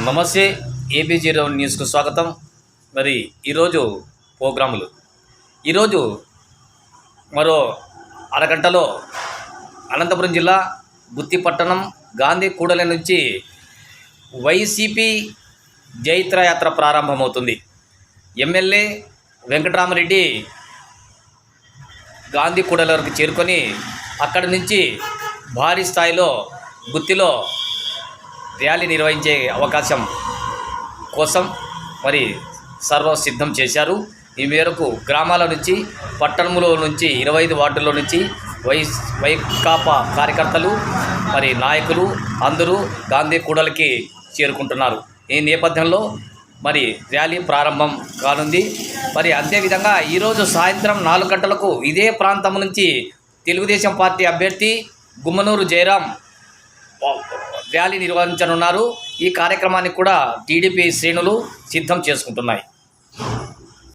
నమస్తే AP zero న్యూస్కు స్వాగతం. మరి ఈరోజు ప్రోగ్రాములు. ఈరోజు మరో అరగంటలో అనంతపురం జిల్లా బుత్తిపట్టణం గాంధీ కూడలి నుంచి వైసీపీ జైత్రయాత్ర ప్రారంభమవుతుంది. ఎమ్మెల్యే వెంకటరామరెడ్డి గాంధీ కూడలి వరకు చేరుకొని అక్కడి నుంచి భారీ స్థాయిలో గుత్తిలో ర్యాలీ నిర్వహించే అవకాశం కోసం మరి సర్వ సిద్ధం చేశారు. ఈ మేరకు గ్రామాల నుంచి పట్టణంలో నుంచి ఇరవై ఐదు వార్డుల నుంచి వై వైకాపా కార్యకర్తలు మరి నాయకులు అందరూ గాంధీ కూడలికి చేరుకుంటున్నారు. ఈ నేపథ్యంలో మరి ర్యాలీ ప్రారంభం కానుంది. మరి అదేవిధంగా ఈరోజు సాయంత్రం నాలుగు గంటలకు ఇదే ప్రాంతం నుంచి తెలుగుదేశం పార్టీ అభ్యర్థి గుమ్మనూరు జయరాం ర్యాలీ నిర్వహించనున్నారు. ఈ కార్యక్రమానికి కూడా టీడీపీ శ్రేణులు సిద్ధం చేసుకుంటున్నాయి.